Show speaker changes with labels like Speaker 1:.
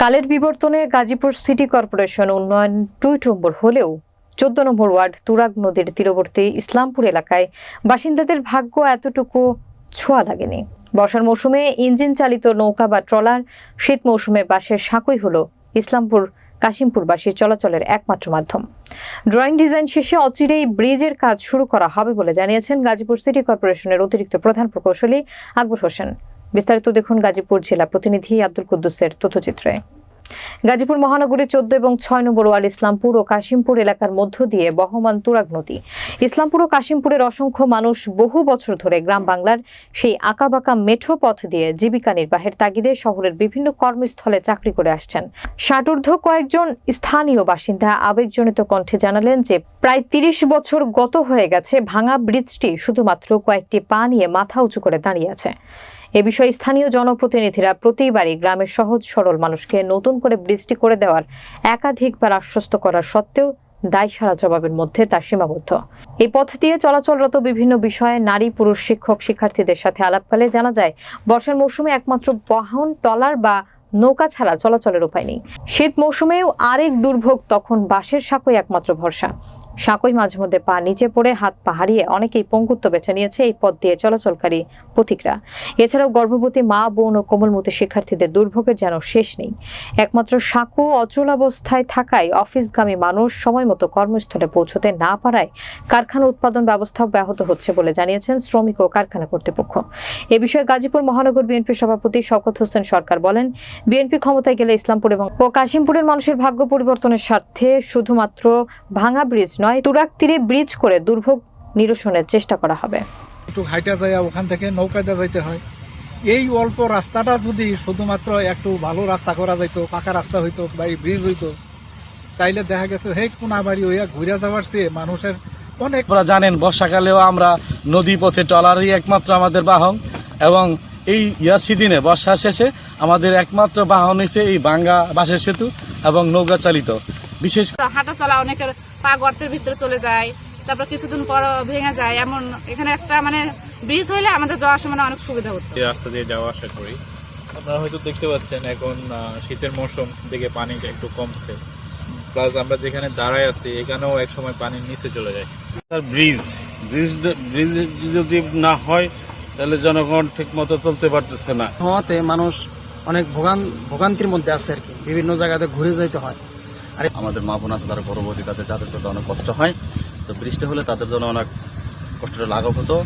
Speaker 1: কালের বিবর্তনে Gazipur city corporation উন্নয়ন দুই নম্বর হলেও চোদ্দ নম্বর ওয়ার্ড তুরাগ নদীর তীরবর্তী ইসলামপুর এলাকায় বাসিন্দাদের ভাগ্য এতটুকু ছোঁয়া লাগেনি। বর্ষার মৌসুমে ইঞ্জিন চালিত নৌকা বা ট্রলার, শীত মৌসুমে বাসের সাঁকোই হলো ইসলামপুর কাশিমপুরবাসীর চলাচলের একমাত্র মাধ্যম। ড্রয়িং ডিজাইন শেষে অচিরেই ব্রিজের কাজ শুরু করা হবে বলে জানিয়েছেন গাজীপুর সিটি কর্পোরেশনের অতিরিক্ত প্রধান প্রকৌশলী আকবর হোসেন। বিস্তারিত দেখুন গাজীপুর জেলা প্রতিনিধি আব্দুল কুদ্দুসের তথ্যচিত্রে। গাজীপুর মহানগরীর চোদ্দ এবং ছয় নম্বর ওয়ার্ড ইসলামপুর ও কাশিমপুর এলাকার মধ্য দিয়ে বহমান তুরাগ নদী। ইসলামপুর ও কাশিমপুরের অসংখ্য মানুষ বহু বছর ধরে গ্রাম বাংলার সেই আঁকাবাঁকা মেঠো পথ দিয়ে জীবিকা নির্বাহের তাগিদে শহরের বিভিন্ন কর্মস্থলে চাকরি করে আসছেন। ষাটূর্ধ্ব কয়েকজন স্থানীয় বাসিন্দা আবেগজনিত কণ্ঠে জানালেন যে, প্রায় তিরিশ বছর গত হয়ে গেছে ভাঙা ব্রিজটি শুধুমাত্র কয়েকটি পা নিয়ে মাথা উঁচু করে দাঁড়িয়ে আছে। এ বিষয়ে স্থানীয় জনপ্রতিনিধিরা প্রতিবারই গ্রামের সহজ সরল মানুষকে নতুন করে বৃষ্টি করে দেওয়ার একাধিকবার আশ্বস্ত করা সত্ত্বেও দায় সারা জবাবের মধ্যে তার সীমাবদ্ধ। এই পথ দিয়ে চলাচলরত বিভিন্ন বিষয়ে নারী, পুরুষ, শিক্ষক, শিক্ষার্থীদের সাথে আলাপকালে জানা যায়, বর্ষার মৌসুমে একমাত্র বহন টলার বা নৌকা ছাড়া চলাচলের উপায় নেই। শীত মৌসুমেও আরেক দুর্ভোগ, তখন বাঁশের সাঁকোই একমাত্র ভরসা। সাঁকোই মাঝে মধ্যে পা নিচে পড়ে হাত পা হারিয়ে অনেকেই পঙ্গুত্ব বেছে নিয়েছে এই পথ দিয়ে চলাচলকারী পথিকরা। এছাড়াও গর্ভবতী মা, বোন ও কোমলমতি শিক্ষার্থীদের দুর্ভোগের যেন শেষ নেই। একমাত্র সাঁকো অচল অবস্থায় থাকায় অফিসগামী মানুষ সময় মতো কর্মস্থলে পৌঁছতে না পারায় কারখানা উৎপাদন ব্যবস্থা ব্যাহত হচ্ছে বলে জানিয়েছেন শ্রমিক ও কারখানা কর্তৃপক্ষ। এ বিষয়ে গাজীপুর মহানগর বিএনপি সভাপতি শওকত হোসেন সরকার বলেন বিএনপি ক্ষমতায় গেলে ইসলামপুর এবং ও কাশিমপুরের মানুষের ভাগ্য পরিবর্তনের স্বার্থে শুধুমাত্র ভাঙা ব্রিজ নয় তুরাক তীরে ব্রিজ করে দুর্ভোগ নিরসনের চেষ্টা করা হবে।
Speaker 2: একটু হাইটা যায় ওখান থেকে নৌকাতে যাইতে হয়। এই অল্প রাস্তাটা যদি শুধুমাত্র একটু ভালো রাস্তা করা যাইতো পাকা রাস্তা হইতো বা এই ব্রিজ হইতো তাইলে দেখা গেছে হে কোনা বাড়ি হইয়া ঘুরে যাওয়ার চেয়ে মানুষের অনেক
Speaker 3: আপনারা জানেন বর্ষাকালেও আমরা নদী পথে ট্রলারই একমাত্র আমাদের বাহন। এবং এই ইয়ার সিজনে বর্ষা শেষে আমাদের একমাত্র বাহন হচ্ছে এই বাঙ্গা বাসের সেতু এবং নৌকা চালিত। বিশেষ
Speaker 4: হাঁটা চলা অনেকের পা গর্তের ভিতরে চলে যায় তারপর কিছুদিন পর ভেঙে যায়। এমন এখানে একটা মানে ব্রিজ হইলে আমাদের যাওয়ার সময় অনেক সুবিধা হতো।
Speaker 5: এই রাস্তা দিয়ে যাওয়া আসা করি। আপনারা হয়তো দেখতে পাচ্ছেন এখন শীতের মৌসুম দিকে পানিটা একটু কমছে। প্লাস আমরা যেখানে দাঁড়ায় আছি এখানেও এক সময় পানির নিচে চলে যায়।
Speaker 6: তার ব্রিজ ব্রিজ ব্রিজ যদি না হয় তাহলে জনগণ ঠিক মতো চলতে পারতেছে না।
Speaker 7: হওয়াতে মানুষ অনেক ভোগান ভোগান্তির মধ্যে আছে আর কি। বিভিন্ন জায়গাতে ঘুরে যাইতে হয়।
Speaker 8: আমাদের মা বোন আছে তারা গর্ভবতী তাদের যাদের জন্য অনেক কষ্ট হয় তো বৃষ্টি হলে তাদের জন্য অনেক কষ্টটা লাঘব হতো।